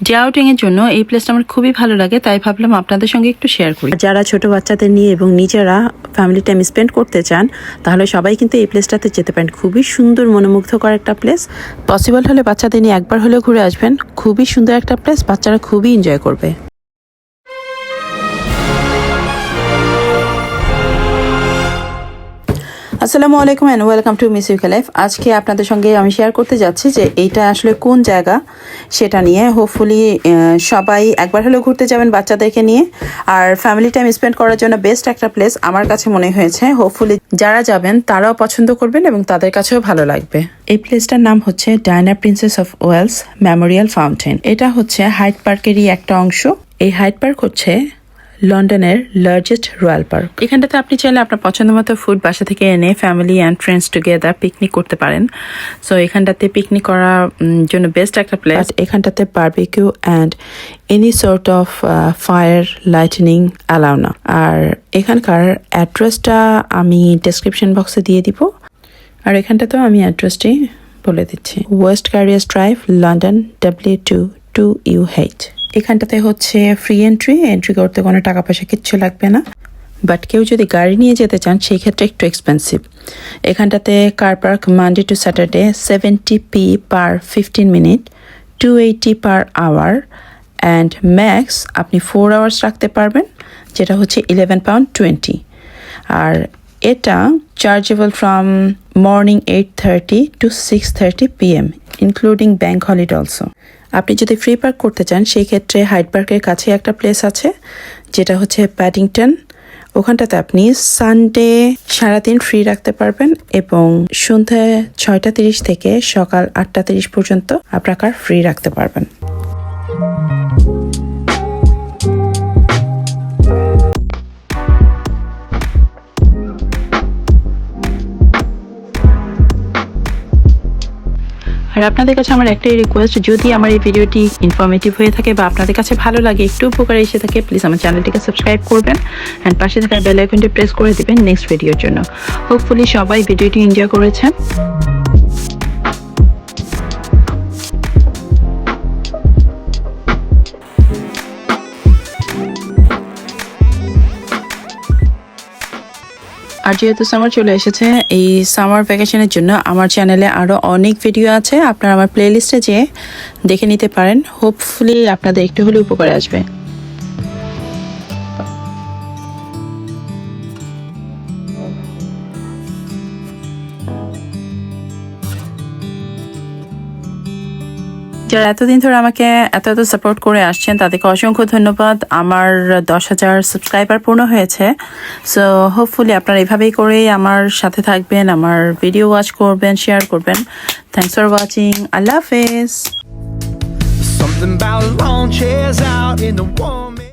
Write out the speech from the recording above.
Day outing এর জন্য এই প্লেসটা আমার খুবই ভালো লাগে, তাই ভাবলাম আপনাদের সঙ্গে একটু শেয়ার করি। যারা ছোট বাচ্চাদের নিয়ে এবং নিজেরা ফ্যামিলি টাইম স্পেন্ড করতে চান, তাহলে সবাই কিন্তু এই প্লেসটাতে যেতে পারেন। খুবই সুন্দর, মনোমুগ্ধকর একটা প্লেস পসিবল হলে বাচ্চাদের নিয়ে একবার হলেও ঘুরে আসবেন। খুবই সুন্দর একটা প্লেস বাচ্চারা খুবই এনজয় করবে। আসসালামু আলাইকুম and welcome to Miss UK life আজকে আপনাদের সঙ্গে আমি শেয়ার করতে যাচ্ছি যে এইটা আসলে কোন জায়গা সেটা নিয়ে। হোপফুলি সবাই একবার হলেও ঘুরতে যাবেন বাচ্চাদেরকে নিয়ে। আর ফ্যামিলি টাইম স্পেন্ড করার জন্য বেস্ট একটা প্লেস আমার কাছে মনে হয়েছে। হোপফুলি যারা যাবেন, তারাও পছন্দ করবেন এবং তাদের কাছেও ভালো লাগবে। এই প্লেসটার নাম হচ্ছে Diana princess of Wales memorial fountain এটা হচ্ছে হাইট পার্কেরই একটা অংশ। এই হাইট পার্ক হচ্ছে লন্ডনের লার্জেস্ট রয়্যাল পার্ক এখানটাতে আপনি চাইলে আপনার পছন্দ মতো ফুড বাসা থেকে এনে family and friends together picnic করতে পারেন। সো এখানটাতে পিকনিক করার জন্য বেস্ট একটা প্লেস এখানটাতে barbecue and any sort of fire lightning allow না। আর এখানকার অ্যাড্রেসটা আমি ডেসক্রিপশন বক্সে দিয়ে দিব। আর এখানটাতেও আমি অ্যাড্রেসটি বলে দিচ্ছি। West carriage drive London W two two U H এখানটাতে হচ্ছে ফ্রি এন্ট্রি এন্ট্রি করতে কোনো টাকা পয়সা কিচ্ছু লাগবে না। বাট কেউ যদি গাড়ি নিয়ে যেতে চান, সেই ক্ষেত্রে একটু এক্সপেন্সিভ এখানটাতে car park Monday to Saturday seventy P per fifteen minute two eighty per hour and max আপনি ফোর আওয়ার্স রাখতে পারবেন, যেটা হচ্ছে ইলেভেন পাউন্ড টোয়েন্টি আর এটা chargeable from morning eight thirty to six thirty PM including bank holiday also আপনি যদি free park করতে চান, সেই ক্ষেত্রে হাইড পার্কের কাছে একটা প্লেস আছে, যেটা হচ্ছে প্যাডিংটন ওখানটাতে আপনি সানডে সারাদিন ফ্রি রাখতে পারবেন এবং সন্ধ্যা ছয়টা তিরিশ থেকে সকাল আটটা তিরিশ পর্যন্ত আপনার কার ফ্রি রাখতে পারবেন। আর আপনাদের কাছে আমার একটাই রিকোয়েস্ট যদি আমার এই ভিডিওটি ইনফরমেটিভ হয়ে থাকে বা আপনাদের কাছে ভালো লাগে, একটু উপকার এসে থাকে প্লিজ আমার চ্যানেলটিকে সাবস্ক্রাইব করবেন অ্যান্ড পাশে থাকা বেল আইকনটি প্রেস করে দেবেন নেক্সট ভিডিওর জন্য। হোপফুলি সবাই ভিডিওটি এনজয় করেছেন আর যেহেতু সামার চলে এসেছে, এই সামার ভ্যাকেশনের জন্য আমার চ্যানেলে আরও অনেক ভিডিও আছে। আপনারা আমার প্লেলিস্টে যেয়ে দেখে নিতে পারেন। হোপফুলি আপনাদের একটু হলে উপকারে আসবে। যারা এতদিন ধরে আমাকে এত এত সাপোর্ট করে আসছেন, তাদেরকে অসংখ্য ধন্যবাদ। আমার দশ হাজার সাবস্ক্রাইবার পূর্ণ হয়েছে। সো হোপফুলি আপনারা এভাবেই করেই আমার সাথে থাকবেন, আমার ভিডিও ওয়াচ করবেন শেয়ার করবেন। থ্যাংকস ফর ওয়াচিং আল্লাহ হাফেজ